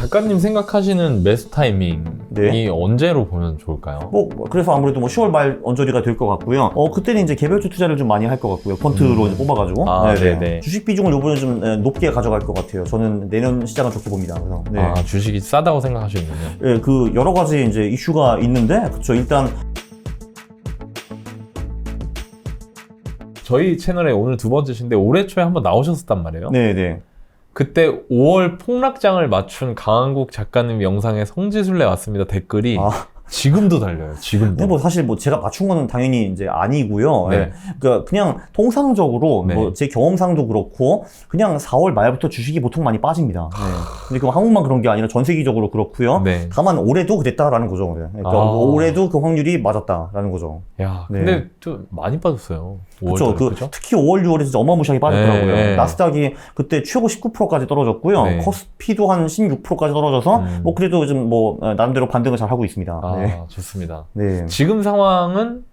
작가님 생각하시는 매수 타이밍이 네. 언제로 보면 좋을까요? 뭐 그래서 아무래도 뭐 10월 말 언저리가 될 것 같고요. 어 그때는 이제 개별주 투자를 좀 많이 할 것 같고요. 펀트로 이제 뽑아가지고 아, 네네. 네네. 주식 비중을 요번에 좀 에, 높게 가져갈 것 같아요. 저는 내년 시장은 좋게 봅니다. 그래서 네. 아, 주식이 싸다고 생각하시는군요. 예, 그 여러 가지 이제 이슈가 있는데 그렇죠. 일단 저희 채널에 오늘 두 번째신데 올해 초에 한번 나오셨었단 말이에요. 네네. 그때 5월 폭락장을 맞춘 강한국 작가님 영상에 성지순례 왔습니다. 댓글이 아. 지금도 달려요. 지금도. 근데 뭐 사실 뭐 제가 맞춘 거는 당연히 이제 아니고요. 네. 예. 그러니까 그냥 통상적으로 네. 뭐제 경험상도 그렇고 그냥 4월 말부터 주식이 보통 많이 빠집니다. 네. 근데 그 한국만 그런 게 아니라 전 세계적으로 그렇고요. 네. 다만 올해도 그랬다라는 거죠. 네. 그러니까 아. 올해도 그 확률이 맞았다라는 거죠. 야, 네. 근데 좀 많이 빠졌어요. 5월 그렇죠. 그 그죠? 특히 5월, 6월에 진짜 어마무시하게 빠졌더라고요. 네, 네. 나스닥이 그때 최고 19%까지 떨어졌고요. 네. 커스피도 한 16%까지 떨어져서 음. 뭐 그래도 좀뭐 어, 나름대로 반등을 잘 하고 있습니다. 아, 네. 좋습니다. 네. 지금 상황은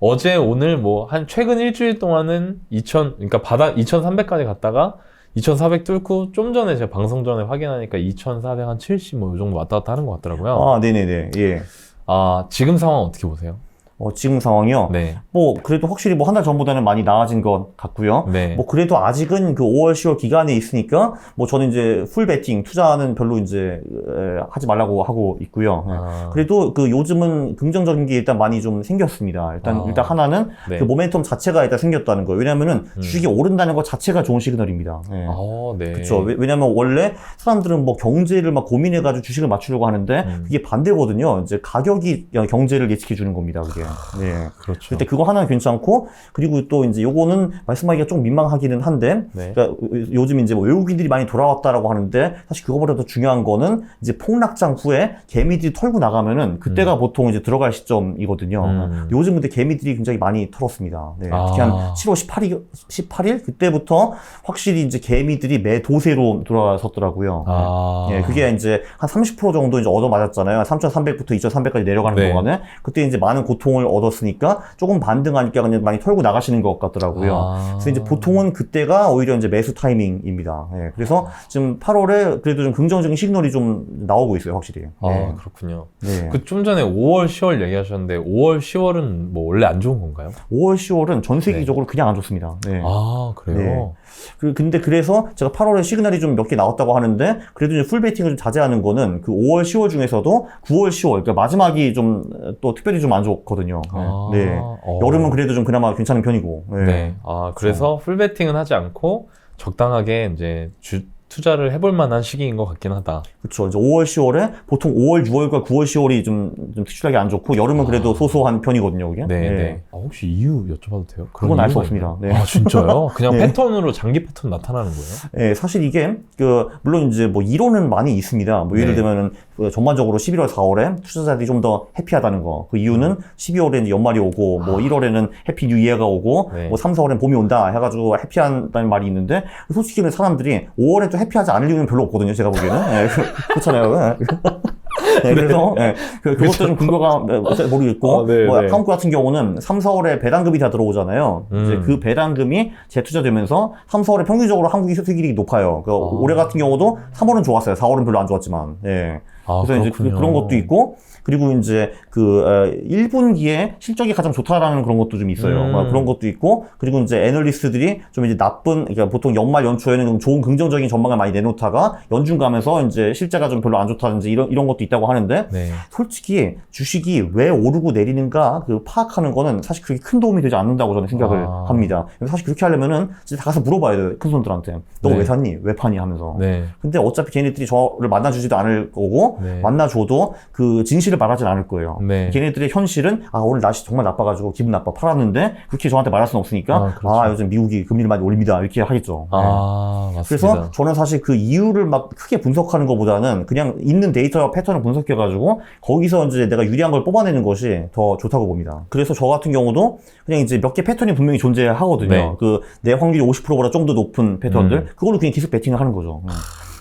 어제 오늘 뭐 한 최근 일주일 동안은 2000 그러니까 바닥 2300까지 갔다가 2400 뚫고 좀 전에 제가 방송 전에 확인하니까 2400 한 70뭐이 정도 왔다 갔다 하는 것 같더라고요. 아, 네네네. 예. 아, 지금 상황 어떻게 보세요? 어, 지금 상황이요. 네. 뭐 그래도 확실히 뭐 한 달 전보다는 많이 나아진 것 같고요. 네. 뭐 그래도 아직은 그 5월, 10월 기간에 있으니까 뭐 저는 이제 풀 베팅 투자는 별로 이제 에, 하지 말라고 하고 있고요. 예. 아, 그래도 그 요즘은 긍정적인 게 일단 많이 좀 생겼습니다. 일단 아. 일단 하나는 네. 그 모멘텀 자체가 일단 생겼다는 거예요. 왜냐면은 음. 주식이 오른다는 것 자체가 좋은 시그널입니다. 예. 아, 네. 그렇죠. 왜냐면 원래 사람들은 뭐 경제를 막 고민해가지고 주식을 맞추려고 하는데 음. 그게 반대거든요. 이제 가격이 경제를 예측해 주는 겁니다. 그게. 네. 그렇죠. 그때 그거 하나는 괜찮고 그리고 또 이제 요거는 말씀하기가 좀 민망하기는 한데 네. 그러니까 요즘 이제 뭐 외국인들이 많이 돌아왔다라고 하는데 사실 그거보다 더 중요한 거는 이제 폭락장 후에 개미들이 털고 나가면은 그때가 보통 이제 들어갈 시점이거든요. 음. 요즘 근데 개미들이 굉장히 많이 털었습니다. 네, 아. 특히 한 7월 18일, 18일 그때부터 확실히 이제 개미들이 매 도세로 돌아섰더라고요. 아. 예, 그게 이제 한 30% 정도 이제 얻어 맞았잖아요. 3,300부터 2,300까지 내려가는 네. 동안에 그때 이제 많은 고통 을 얻었으니까 조금 반등하니까 그냥 많이 털고 나가시는 것 같더라고요. 아. 그래서 이제 보통은 그때가 오히려 이제 매수 타이밍입니다. 예, 그래서 지금 8월에 그래도 좀 긍정적인 시그널이 좀 나오고 있어요, 확실히. 아, 네. 그렇군요. 네. 그 좀 전에 5월, 10월 얘기하셨는데 5월, 10월은 뭐 원래 안 좋은 건가요? 5월, 10월은 전 세계적으로 그냥 안 좋습니다. 네. 아, 그래요? 그, 근데 그래서 제가 8월에 시그널이 좀 몇 개 나왔다고 하는데 그래도 이제 풀베이팅을 좀 자제하는 거는 그 5월, 10월 중에서도 9월, 10월 그러니까 마지막이 좀 또 특별히 좀 안 좋거든요. 아, 네. 어. 여름은 그래도 좀 그나마 괜찮은 편이고. 네. 네. 아, 그래서 풀베팅은 하지 않고 적당하게 이제 주, 투자를 해볼 만한 시기인 것 같긴 하다. 그렇죠. 이제 5월, 10월에 보통 5월, 6월과 9월, 10월이 좀, 좀 특출나게 안 좋고 여름은 그래도 아. 소소한 편이거든요. 그게. 네, 네. 아, 혹시 이유 여쭤봐도 돼요? 그런 그건 알 수 이유가 없습니다. 있나요? 네. 아, 진짜요? 그냥 네. 패턴으로 장기 패턴 나타나는 거예요? 예, 사실 이게 그 물론 이제 뭐 이론은 많이 있습니다. 뭐 예를 네. 들면은 그 전반적으로 11월, 4월에 투자자들이 좀 더 해피하다는 거. 그 이유는 12월에 이제 연말이 오고 뭐 1월에는 해피 뉴 이어가 오고 아. 네. 뭐 3, 4월엔 봄이 온다 해가지고 해피한다는 말이 있는데 솔직히는 사람들이 5월에 또 해피하지 않을 이유는 별로 없거든요. 제가 보기에는 예, 그- 그렇잖아요. 예. 네, 그래서 예, 그, 그것도 좀 근거가 예, 모르겠고 아, 네, 뭐 네. 한국 같은 경우는 3, 4월에 배당금이 다 들어오잖아요. 이제 음. 그 배당금이 재투자되면서 3, 4월에 평균적으로 한국이 수익률이 높아요. 그 아. 올해 같은 경우도 3월은 좋았어요. 4월은 별로 안 좋았지만. 예. 아, 그래서 이제 그, 그렇군요. 런 것도 있고 그리고 이제 그 어, 1분기에 실적이 가장 좋다라는 그런 것도 좀 있어요. 음. 뭐 그런 것도 있고 그리고 이제 애널리스트들이 좀 이제 나쁜 그러니까 보통 연말 연초에는 좀 좋은 긍정적인 전망을 많이 내놓다가 연중 가면서 이제 실제가 좀 별로 안 좋다든지 이런 이런 것도 있다고 하는데 네. 솔직히 주식이 왜 오르고 내리는가 그 파악하는 거는 사실 그렇게 큰 도움이 되지 않는다고 저는 생각을 아. 합니다. 사실 그렇게 하려면은 진짜 다 가서 물어봐야 돼요. 큰 손들한테. 너왜 네. 샀니? 왜 파니? 하면서. 네. 근데 어차피 걔네들이 저를 만나주지도 않을 거고 네. 만나줘도 그 진실 을 말하진 않을 거예요. 네. 걔네들의 현실은 아 오늘 날씨 정말 나빠가지고 기분 나빠 팔았는데 그렇게 저한테 말할 수는 없으니까 아, 아, 그렇죠. 요즘 미국이 금리를 많이 올립니다 이렇게 하겠죠. 네. 아, 맞습니다. 그래서 저는 사실 그 이유를 막 크게 분석하는 것보다는 그냥 있는 데이터와 패턴을 분석해가지고 거기서 이제 내가 유리한 걸 뽑아내는 것이 더 좋다고 봅니다. 그래서 저 같은 경우도 그냥 이제 몇 개 패턴이 분명히 존재하거든요. 네. 그내 확률이 50%보다 좀 더 높은 패턴들 음. 그걸로 그냥 계속 베팅을 하는 거죠. 음.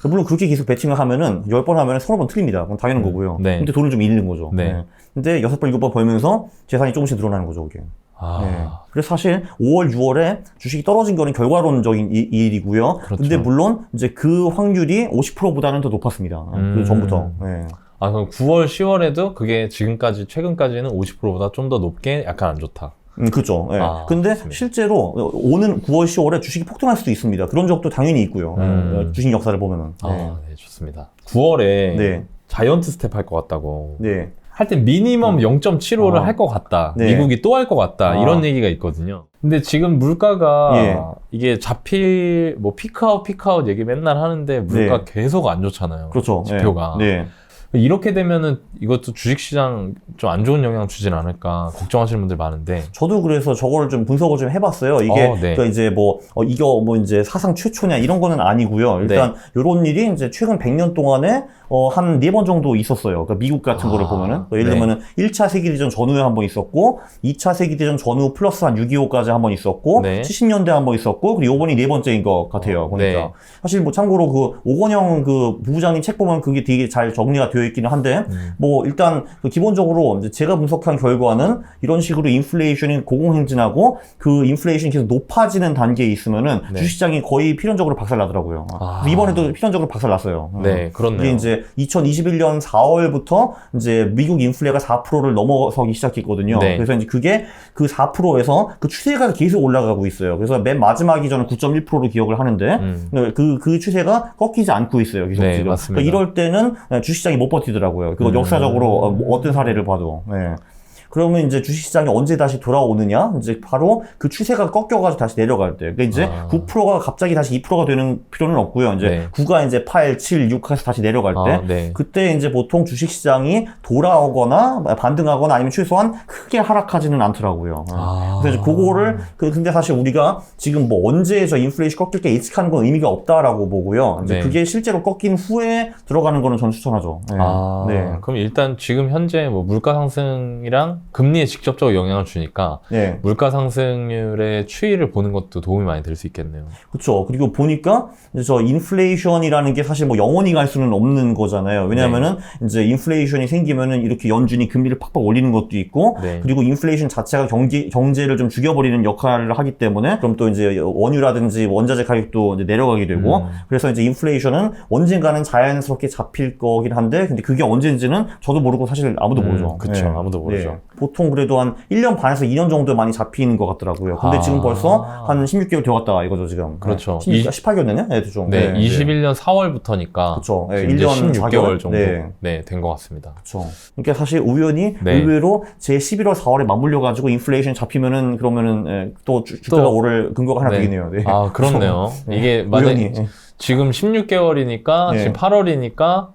물론 그렇게 계속 베팅을 하면은 10번 하면은 30번 틀립니다. 그건 당연한 거고요. 네. 근데 돈을 좀 잃는 거죠. 네. 근데 6번, 7번 벌면서 재산이 조금씩 늘어나는 거죠, 그게. 아, 네. 그래서 사실 5월, 6월에 주식이 떨어진 거는 결과론적인 이- 일이고요. 그렇죠. 근데 물론 이제 그 확률이 50%보다는 더 높았습니다. 음. 그 전부터. 네. 아, 그럼 9월, 10월에도 그게 지금까지, 최근까지는 50%보다 좀 더 높게 약간 안 좋다. 음, 그죠. 예. 아, 근데 맞습니다. 실제로 오는 9월, 10월에 주식이 폭등할 수도 있습니다. 그런 적도 당연히 있고요. 음. 예, 주식 역사를 보면은. 네. 아, 네, 좋습니다. 9월에 네. 자이언트 스텝 할 것 같다고. 네. 할때 미니멈 0.75를 아. 할것 같다. 네. 미국이 또 할 것 같다. 아. 이런 얘기가 있거든요. 근데 지금 물가가 예. 이게 잡힐 뭐 피크아웃 피크아웃 얘기 맨날 하는데 물가 계속 안 좋잖아요. 그렇죠. 예. 지표가. 네. 이렇게 되면은 이것도 주식시장 좀 안 좋은 영향 주진 않을까 걱정하시는 분들 많은데. 저도 그래서 저거를 좀 분석을 좀 해봤어요. 이게 어, 네. 그러니까 이제 뭐 어, 이거 뭐 이제 사상 최초냐 이런 거는 아니고요. 일단 이런 일이 이제 최근 100년 동안에 어, 한 네 번 정도 있었어요. 그러니까 미국 같은 아, 거를 보면은 그러니까 예를 네. 들면은 1차 세계대전 전후에 한 번 있었고 2차 세계대전 전후 플러스 한 6.25까지 한 번 있었고 네. 70년대 한 번 있었고 그리고 요번이 네 번째인 것 같아요. 어, 보니까 네. 사실 뭐 참고로 그 오건영 그 부부장님 책 보면 그게 되게 잘 정리가 되어 있기는 한데 음. 뭐 일단 그 기본적으로 제가 분석한 결과는 이런 식으로 인플레이션이 고공행진하고 그 인플레이션이 계속 높아지는 단계에 있으면은 네. 주식시장이 거의 필연적으로 박살나더라고요. 아. 이번에도 필연적으로 박살났어요. 음. 네, 그렇네요. 이게 이제 2021년 4월부터 이제 미국 인플레가 4%를 넘어서기 시작했거든요. 네. 그래서 이제 그게 그 4%에서 그 추세가 계속 올라가고 있어요. 그래서 맨 마지막이 저는 9.1%로 기억을 하는데 음. 그, 그 추세가 꺾이지 않고 있어요. 계속 네, 지금. 맞습니다. 그러니까 이럴 때는 주식시장이 못 버티더라고요. 그거 음. 역사적으로 어, 뭐 어떤 사례를 봐도. 네. 그러면 이제 주식시장이 언제 다시 돌아오느냐? 이제 바로 그 추세가 꺾여가지고 다시 내려갈 때. 그러니까 이제 아. 9%가 갑자기 다시 2%가 되는 필요는 없고요. 이제 네. 9가 이제 8, 7, 6 해서 다시 내려갈 때. 아, 네. 그때 이제 보통 주식시장이 돌아오거나 반등하거나 아니면 최소한 크게 하락하지는 않더라고요. 아. 그래서 이제 그거를 그 근데 사실 우리가 지금 뭐 언제 저 인플레이션 꺾일 때 예측하는 건 의미가 없다라고 보고요. 이제 네. 그게 실제로 꺾인 후에 들어가는 거는 전 추천하죠. 네. 아, 네. 그럼 일단 지금 현재 뭐 물가 상승이랑 금리에 직접적으로 영향을 주니까 네. 물가 상승률의 추이를 보는 것도 도움이 많이 될 수 있겠네요. 그렇죠. 그리고 보니까 이제 저 인플레이션이라는 게 사실 뭐 영원히 갈 수는 없는 거잖아요. 왜냐하면은 네. 이제 인플레이션이 생기면은 이렇게 연준이 금리를 팍팍 올리는 것도 있고 네. 그리고 인플레이션 자체가 경기 경제를 좀 죽여버리는 역할을 하기 때문에 그럼 또 이제 원유라든지 원자재 가격도 이제 내려가게 되고 음. 그래서 이제 인플레이션은 언젠가는 자연스럽게 잡힐 거긴 한데 근데 그게 언제인지는 저도 모르고 사실 아무도 음, 모르죠. 그쵸. 아무도 모르죠. 보통 그래도 한 1년 반에서 2년 정도 많이 잡히는 것 같더라고요. 근데 아. 지금 벌써 한 16개월 되어갔다 이거죠 지금. 그렇죠. 네. 16, 이- 18개월 됐냐? 네, 대충. 네, 21년 4월부터니까 그쵸. 네, 지금 이제 1년 16개월 4개월? 정도 네. 네, 된 것 같습니다. 그렇죠. 그러니까 사실 우연히 네. 의외로 제 11월 4월에 맞물려 가지고 인플레이션 잡히면은 그러면은 예, 또 주, 주가가 또- 오를 근거가 하나 네. 되겠네요. 네. 아, 그렇네요. 네. 이게 만약에. 예. 지금 16개월이니까 네. 지금 8월이니까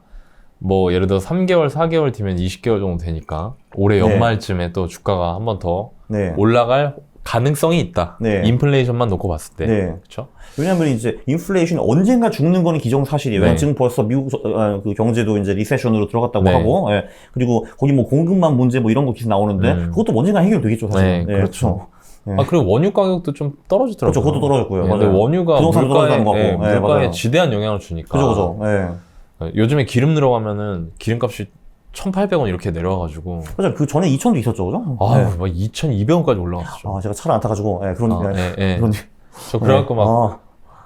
뭐 예를 들어 3개월, 4개월 뒤면 20개월 정도 되니까 올해 네. 연말쯤에 또 주가가 한 번 더 네. 올라갈 가능성이 있다. 네. 인플레이션만 놓고 봤을 때. 네. 그렇죠? 왜냐하면 이제 인플레이션이 언젠가 죽는 거는 기정사실이에요. 네. 왜냐면 지금 벌써 미국 서- 어, 그 경제도 이제 리세션으로 들어갔다고 네. 하고, 예. 그리고 거기 뭐 공급망 문제 뭐 이런 거 계속 나오는데 음. 그것도 언젠가 해결되겠죠, 사실. 네, 그렇죠. 네. 아 그리고 원유 가격도 좀 떨어지더라고요. 그렇죠, 그것도 떨어졌고요. 네, 근데 맞아요. 원유가 물가에, 거고. 네, 네, 물가에 맞아요. 지대한 영향을 주니까. 그죠, 그죠. 예. 어, 요즘에 기름 들어가면은 기름값이 1,800원 이렇게 내려와가지고 맞아요. 그 전에 2천도 있었죠, 그죠? 아, 네. 막 2,200원까지 올라갔었죠. 아, 제가 차를 안 타가지고, 예, 그런, 아, 예. 예, 예. 그런. 저 그래갖고 막 아,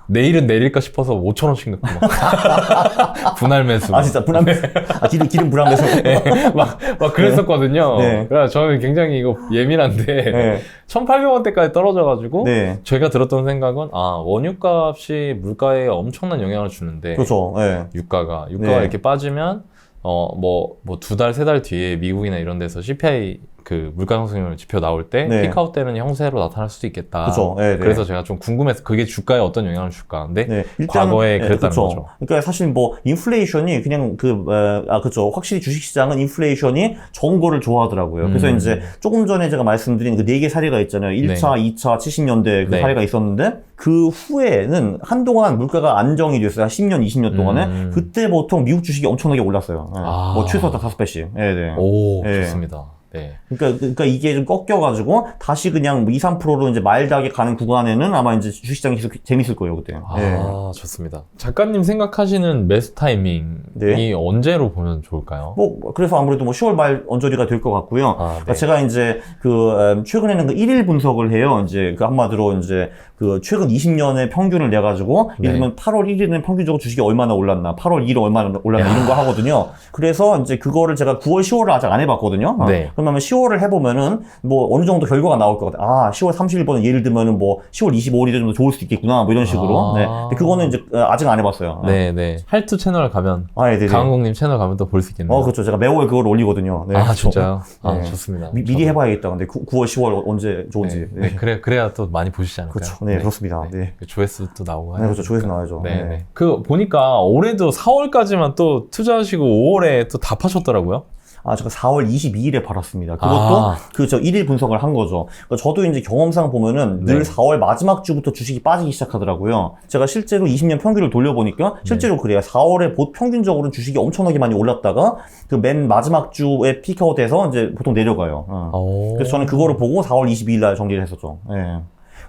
내일은 내릴까 싶어서 5천 원씩 넣고 막 분할 매수. 아, 진짜 불안해서. 아, 기름, 기름 불안해서. 네, 막, 막 그랬었거든요. 네. 그래서 저는 굉장히 이거 예민한데 네. 1,800원대까지 떨어져가지고 네. 제가 들었던 생각은 아 원유값이 물가에 엄청난 영향을 주는데 그렇죠. 예. 유가가 유가가 네. 이렇게 빠지면 어 뭐 뭐 두 달 세 달 뒤에 미국이나 이런 데서 CPI 그 물가 상승률 지표 나올 때 네. 피크아웃 때는 형세로 나타날 수도 있겠다. 그렇죠. 예, 네. 그래서 제가 좀 궁금해서 그게 주가에 어떤 영향을 줄까? 근데 네, 과거에 예, 그랬다는 그쵸. 거죠. 그러니까 사실 뭐 인플레이션이 그냥 그, 에, 아, 그죠. 확실히 주식시장은 인플레이션이 좋은 거를 좋아하더라고요. 그래서 음. 이제 조금 전에 제가 말씀드린 그 네 개 사례가 있잖아요. 1차, 2차, 70년대 그 네. 사례가 있었는데 그 후에는 한동안 물가가 안정이 됐어요. 한 10년, 20년 동안에. 음. 그때 보통 미국 주식이 엄청나게 올랐어요. 예. 아. 뭐 최소 다 5배씩. 예, 네. 오 예. 좋습니다. 네. 그러니까, 그러니까 이게 좀 꺾여가지고 다시 그냥 뭐 2, 3%로 이제 마일드하게 가는 구간에는 아마 이제 주식시장이 계속 재밌을 거예요, 그때. 아, 네. 좋습니다. 작가님 생각하시는 매수 타이밍이 네. 언제로 보면 좋을까요? 뭐, 그래서 아무래도 뭐 10월 말 언저리가 될 것 같고요. 아, 그러니까 네. 제가 이제 그 음, 최근에는 그 1일 분석을 해요. 이제 그 한마디로 이제 그 최근 20년의 평균을 내 가지고 네. 예를 들면 8월 1일은 평균적으로 주식이 얼마나 올랐나, 8월 2일 얼마나 올랐나 야. 이런 거 하거든요. 그래서 이제 그거를 제가 9월, 10월을 아직 안 해봤거든요. 어, 네. 그러면 10월을 해보면은 뭐 어느 정도 결과가 나올 것 같아요. 아, 10월 30일번은 예를 들면은 뭐 10월 25일이 좀 더 좋을 수도 있겠구나, 뭐 이런 식으로. 아. 네. 근데 그거는 이제 어, 아직 안 해봤어요. 네, 네. 할투 채널 가면 아, 네, 네. 강한국님 채널 가면 또 볼 수 있겠네요. 어, 그렇죠. 제가 매월 그걸 올리거든요. 네. 아, 진짜요? 아, 네. 좋습니다. 미, 미리 저도. 해봐야겠다. 근데 9, 월 10월 언제 좋은지. 네, 네, 그래, 그래야 또 많이 보시지 않을까요? 그렇죠. 네, 그렇습니다. 네. 그 조회수도 나오고. 네, 그렇죠. 조회수 나와야죠. 네, 네. 네. 그 보니까 올해도 4월까지만 또 투자하시고 5월에 또다 파셨더라고요. 아, 제가 4월 22일에 팔았습니다. 그것도 아. 그저 1일 분석을 한 거죠. 그러니까 저도 이제 경험상 보면은 늘 네. 4월 마지막 주부터 주식이 빠지기 시작하더라고요. 제가 실제로 20년 평균을 돌려보니까 실제로 네. 그래요. 4월에 보, 평균적으로 주식이 엄청나게 많이 올랐다가 그 맨 마지막 주에 피크아웃해서 이제 보통 내려가요. 어. 오. 그래서 저는 그거를 보고 4월 22일 날 정리를 했었죠. 예.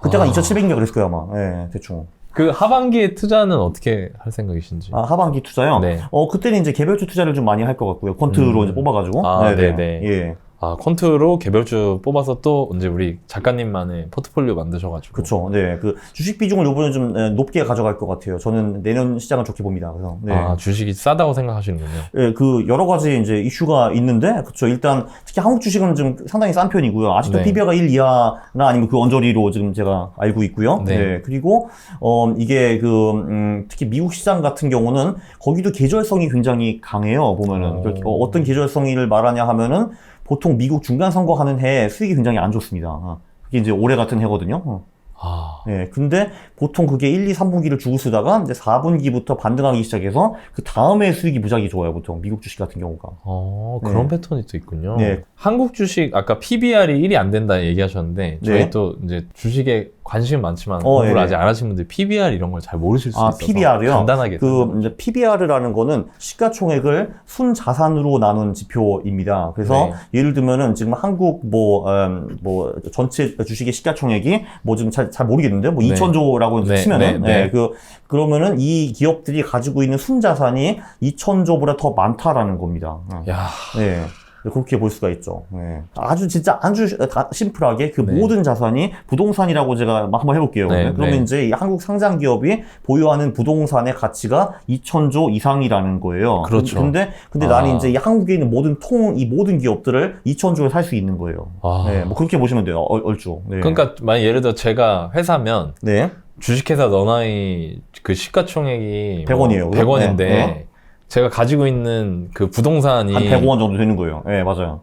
그때가 아. 2,700인가 그랬을 거예요, 아마. 예, 대충. 그 하반기에 투자는 어떻게 할 생각이신지. 아, 하반기 투자요? 네. 어, 그때는 이제 개별주 투자를 좀 많이 할 것 같고요. 콘트로 음. 이제 뽑아가지고. 아, 네네. 네네. 예. 아, 콘트로 개별주 뽑아서 또 이제 우리 작가님만의 포트폴리오 만드셔가지고. 그쵸. 네. 그 주식 비중을 요번에 좀 에, 높게 가져갈 것 같아요. 저는 내년 시장을 좋게 봅니다. 그래서. 네. 아, 주식이 싸다고 생각하시는군요. 예, 그 여러 가지 이제 이슈가 있는데, 그쵸. 일단 특히 한국 주식은 좀 상당히 싼 편이고요. 아직도 네. PBR가 1 이하나 아니면 그 언저리로 지금 제가 알고 있고요. 네. 네. 그리고 어 이게 그 음, 특히 미국 시장 같은 경우는 거기도 계절성이 굉장히 강해요. 보면은 오. 그렇게 어, 어떤 계절성을 말하냐 하면은 보통 미국 중간 선거하는 해에 수익이 굉장히 안 좋습니다. 어. 그게 이제 올해 같은 해거든요. 어. 아, 예, 근데 보통 그게 1, 2, 3분기를 주고 쓰다가 이제 4분기부터 반등하기 시작해서 그 다음에 수익이 무지하게 좋아요, 보통. 미국 주식 같은 경우가. 어, 그런 네. 패턴이 또 있군요. 네. 한국 주식, 아까 PBR이 1이 안 된다 얘기하셨는데, 저희 네. 또 이제 주식에 관심이 많지만, 어, 공부를 예. 아직 안 하신 분들 PBR 이런 걸 잘 모르실 수 아, 있어서. PBR이요? 간단하게. 그 이제 PBR이라는 거는 시가총액을 순 자산으로 나눈 지표입니다. 그래서 네. 예를 들면은 지금 한국 뭐, 음, 뭐 전체 주식의 시가총액이 뭐 지금 잘, 잘 모르겠는데 뭐 네. 2천조라고 네, 치면은 네, 네. 예, 그 그러면은 이 기업들이 가지고 있는 순 자산이 2천조보다 더 많다라는 겁니다. 어. 야, 네. 그렇게 볼 수가 있죠. 네. 아주 진짜 아주 다- 심플하게 그 네. 모든 자산이 부동산이라고 제가 한번 해볼게요. 네, 그러면 네. 이제 이 한국 상장 기업이 보유하는 부동산의 가치가 2천조 이상이라는 거예요. 그렇죠. 근데 근데 아. 나는 이제 이 한국에 있는 모든 통 이 모든 기업들을 2천조에 살 수 있는 거예요. 아. 네, 뭐 그렇게 보시면 돼요. 얼, 얼추. 네. 그러니까 만약 예를 들어 제가 회사면 네. 주식회사 너나이 그 시가총액이 100원 이에요, 그죠? 100원인데 네, 제가 가지고 있는 그 부동산이 한 105원 정도 되는 거예요. 네, 맞아요.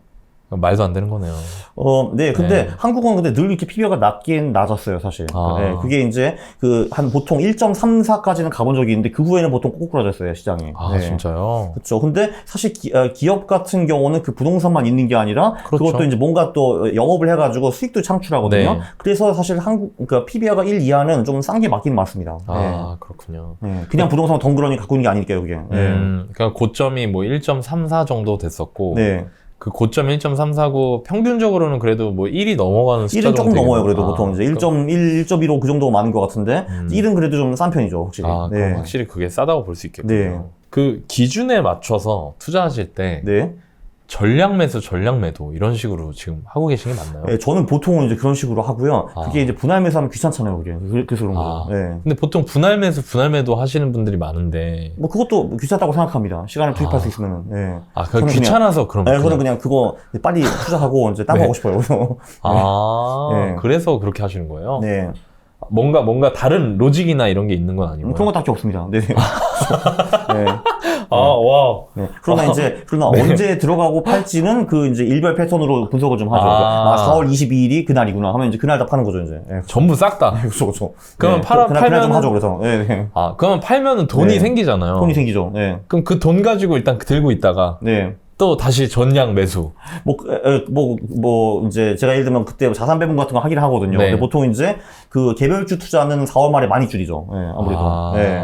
말도 안 되는 거네요. 어, 네. 근데 네. 한국은 근데 늘 이렇게 PBR가 낮긴 낮았어요, 사실. 아. 네, 그게 이제 그 한 보통 1.34까지는 가본 적이 있는데 그 후에는 보통 꼬꾸라졌어요, 시장이. 아 네. 진짜요? 그렇죠. 근데 사실 기, 업 같은 경우는 그 부동산만 있는 게 아니라 그 그렇죠. 것도 이제 뭔가 또 영업을 해 가지고 수익도 창출하거든요. 네. 그래서 사실 한국 그러니까 PBR가 1 이하는 좀 싼 게 맞긴 맞습니다. 아 그렇군요. 네. 네. 그냥 부동산 덩그러니 갖고 있는 게 아니니까요, 그게. 네. 음, 그러니까 고점이 뭐 1.34 정도 됐었고 네. 그 고점 1.34고 평균적으로는 그래도 뭐 1이 넘어가는 숫자 1은 조금 정도 넘어요. 그래도 아, 보통 이제 그러니까- 1.1, 1.15 그 정도가 많은 것 같은데 음. 1은 그래도 좀 싼 편이죠, 확실히. 아, 그럼 확실히 그게 싸다고 볼 수 있겠군요. 네. 그 기준에 맞춰서 투자하실 때 네. 전략 매수, 전략 매도 이런 식으로 지금 하고 계신 게 맞나요? 네, 저는 보통은 이제 그런 식으로 하고요. 아. 그게 이제 분할 매수하면 귀찮잖아요, 그게. 그- 그래서 그런 아. 거죠. 네. 근데 보통 분할 매수, 분할 매도 하시는 분들이 많은데 뭐 그것도 귀찮다고 생각합니다. 시간을 투입할 아. 수 있으면. 네. 아, 그 저는 그냥- 귀찮아서 그럼 네, 저는 그냥 그거 빨리 투자하고 이제 네. 하고 싶어요. 그래서. 아, 네. 그래서 그렇게 하시는 거예요? 네. 뭔가 뭔가 다른 로직이나 이런 게 있는 건 아니고요. 음, 그런 거 딱히 없습니다. 네. 네. 아, 와. 네. 그러나 아. 이제, 그러나 네. 언제 들어가고 팔지는 그 이제 일별 패턴으로 분석을 좀 하죠. 아. 아, 4월 22일이 그날이구나 하면 이제 그날 다 파는 거죠, 이제. 네. 전부 싹 다. 그렇죠, 그렇죠. 그러면 네. 팔아- 그날, 그날 좀 팔면은- 하죠, 그래서. 네, 네. 아, 그러면 팔면은 돈이 네. 생기잖아요. 돈이 생기죠. 네. 그럼 그 돈 가지고 일단 들고 있다가 네. 또 다시 전량 매수. 뭐, 에, 에, 뭐, 뭐, 이제 제가 예를 들면 그때 자산 배분 같은 거 하긴 하거든요. 네. 근데 보통 이제 그 개별주 투자는 4월 말에 많이 줄이죠. 예, 아무래도. 아, 예.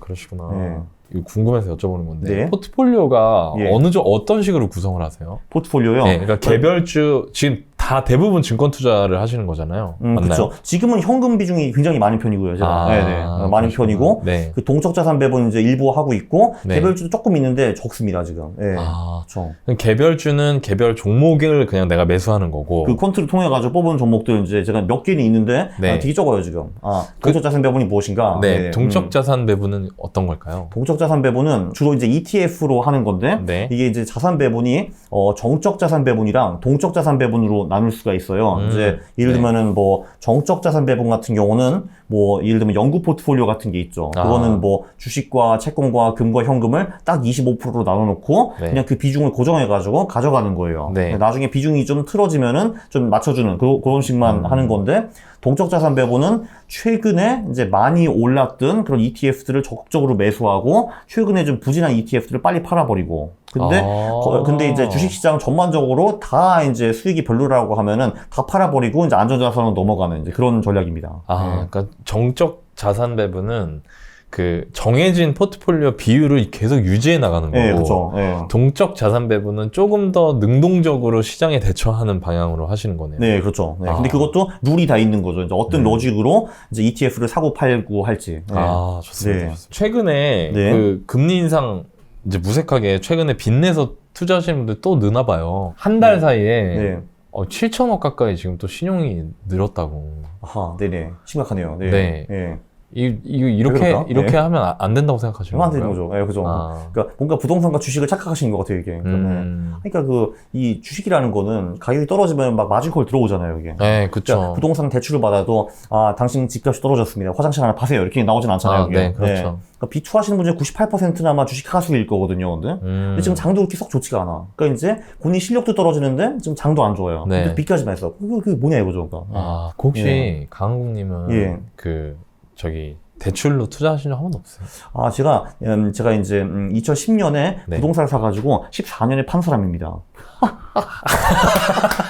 그러시구나. 예. 이거 궁금해서 여쭤보는 건데 네. 포트폴리오가 예. 어느 정 어떤 식으로 구성을 하세요? 포트폴리오요. 네, 그러니까 개별주 지금 다 대부분 증권 투자를 하시는 거잖아요. 음, 맞나요? 그렇죠. 지금은 현금 비중이 굉장히 많은 편이고요. 제가. 아, 네네. 어, 많은. 편이고 네. 그 동적 자산 배분 이제 일부 하고 있고 네. 개별주도 조금 있는데 적습니다 지금. 예. 아, 그렇죠. 그럼 개별주는 개별 종목을 그냥 내가 매수하는 거고. 그 콘트를 통해 가지고 뽑은 종목들 이제 제가 몇 개는 있는데 네. 아, 되게 적어요 지금. 아 그- 동적 자산 배분이 무엇인가? 네, 네, 동적 음. 자산 배분은 어떤 걸까요? 동적 자산 배분은 주로 이제 ETF로 하는 건데 네. 이게 이제 자산 배분이 어, 정적 자산 배분이랑 동적 자산 배분으로 나눌 수가 있어요. 음, 이제 예를 네. 들면은 뭐 정적 자산 배분 같은 경우는 뭐 예를 들면 연구 포트폴리오 같은 게 있죠. 아. 그거는 뭐 주식과 채권과 금과 현금을 딱 25%로 나눠 놓고 네. 그냥 그 비중을 고정해 가지고 가져가는 거예요. 네. 나중에 비중이 좀 틀어지면은 좀 맞춰주는 그, 그런 식만 음. 하는 건데 동적 자산 배분은 최근에 이제 많이 올랐던 그런 ETF들을 적극적으로 매수하고 최근에 좀 부진한 ETF들을 빨리 팔아버리고 근데 아. 거- 근데 이제 주식시장 전반적으로 다 이제 수익이 별로라고 하면은 다 팔아버리고 이제 안전자산으로 넘어가는 이제 그런 전략입니다. 아, 네. 그러니까 정적 자산 배분은 그 정해진 포트폴리오 비율을 계속 유지해 나가는 거고 네, 그렇죠. 네. 동적 자산 배분은 조금 더 능동적으로 시장에 대처하는 방향으로 하시는 거네요. 네, 그렇죠. 네, 근데 아. 그것도 룰이 다 있는 거죠. 이제 어떤 네. 로직으로 이제 ETF를 사고 팔고 할지. 네. 아, 좋습니다. 네. 좋습니다. 최근에 네. 그 금리 인상 이제 무색하게 최근에 빚내서 투자하시는 분들 또 느나 봐요. 한 달 네. 사이에 네. 어, 7천억 가까이 지금 또 신용이 늘었다고. 아하, 네네. 심각하네요. 네. 네. 네. 이, 이 이렇게 그럴까? 이렇게 네. 하면 아- 안 된다고 생각하시는 얼마 안 되는? 거죠. 네, 그죠. 아, 그러니까 뭔가 부동산과 주식을 착각하시는 것 같아요, 이게. 그러니까, 네. 음. 그러니까 그, 이 주식이라는 거는 가격이 떨어지면 막 마진콜 들어오잖아요, 이게. 네. 그러니까 부동산 대출을 받아도, 아, 당신 집값이 떨어졌습니다. 화장실 하나 파세요. 이렇게 나오진 않잖아요, 아, 이게. 네, 그렇죠. 그러니까 비투하시는 분중 98%는 아마 주식 하수일 거거든요, 근데. 음. 근데 지금 장도 그렇게 썩 좋지가 않아. 그러니까 이제 본인 실력도 떨어지는데 지금 장도 안 좋아요. 네. 근데 빚까지만 했어. 그게, 그게 뭐냐 이거죠. 그러니까. 아, 그 혹시 예. 강한국님은 예. 그 저기 대출로 투자하신 적한 번도 없어요? 아, 제가, 음, 제가 이제, 2010년에 네. 부동산을 사가지고 14년에 판 사람입니다.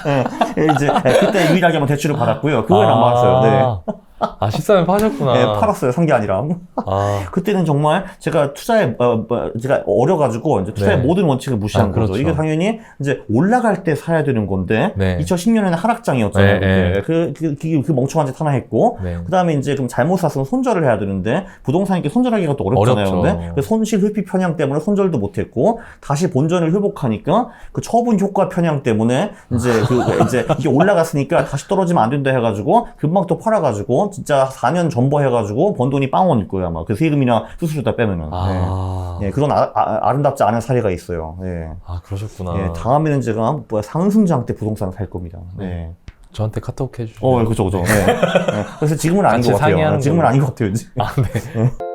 예, 예, 이제, 예, 그때 유일하게 한번 대출을 받았고요. 그걸 안 받았어요. 네. 아, 14년 파셨구나. 예, 팔았어요. 산 게 아니라. 아, 그때는 정말 제가 투자에, 어, 뭐, 제가 어려가지고 이제 투자의 네. 모든 원칙을 무시한 아, 거죠. 그렇죠. 이게 당연히 이제 올라갈 때 사야 되는 건데, 네. 2010년에는 하락장이었잖아요. 네, 그때. 그, 그, 그, 그 멍청한 짓 하나 했고, 네. 그 다음에 이제 그럼 잘못 샀으면 손절을 해야 되는데 부동산이니까 손절하기가 또 어렵잖아요. 근데 그 손실 회피 편향 때문에 손절도 못했고 다시 본전을 회복하니까 그 처분 효과 편향 때문에 이제 그 이제 이게 올라갔으니까 다시 떨어지면 안 된다 해가지고 금방 또 팔아가지고 진짜 4년 전버 해가지고 번 돈이 빵원일 거예요 아마 그 세금이나 수수료 다 빼면은. 아, 네. 네, 그런 아, 름답지 않은 사례가 있어요. 네. 아, 그러셨구나. 네, 다음에는 제가 뭐야, 상승장 때 부동산을 살 겁니다. 네. 저한테 카톡 해주세요. 어, 그죠, 그죠. 네. 네. 그래서 지금은 아닌 것 같아요. 지금은. 아닌 것 같아요. 이제. 아, 네.